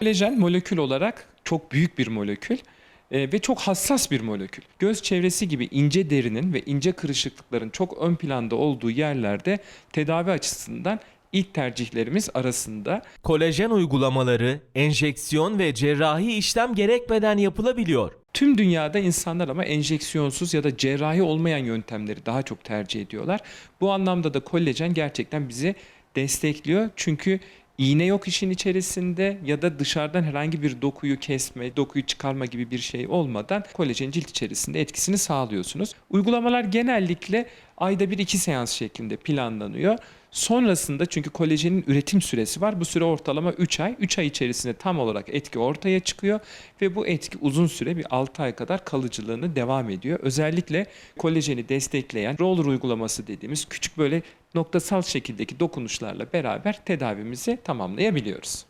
Kolajen molekül olarak çok büyük bir molekül e, ve çok hassas bir molekül. Göz çevresi gibi ince derinin ve ince kırışıklıkların çok ön planda olduğu yerlerde tedavi açısından ilk tercihlerimiz arasında. Kolajen uygulamaları enjeksiyon ve cerrahi işlem gerekmeden yapılabiliyor. Tüm dünyada insanlar ama enjeksiyonsuz ya da cerrahi olmayan yöntemleri daha çok tercih ediyorlar. Bu anlamda da kolajen gerçekten bizi destekliyor. Çünkü iğne yok işin içerisinde ya da dışarıdan herhangi bir dokuyu kesme, dokuyu çıkarma gibi bir şey olmadan kolajen cilt içerisinde etkisini sağlıyorsunuz. Uygulamalar genellikle ayda bir iki seans şeklinde planlanıyor. Sonrasında çünkü kolajenin üretim süresi var. Bu süre ortalama 3 ay. 3 ay içerisinde tam olarak etki ortaya çıkıyor ve bu etki uzun süre bir 6 ay kadar kalıcılığını devam ediyor. Özellikle kolajeni destekleyen roller uygulaması dediğimiz küçük böyle noktasal şekildeki dokunuşlarla beraber tedavimizi tamamlayabiliyoruz.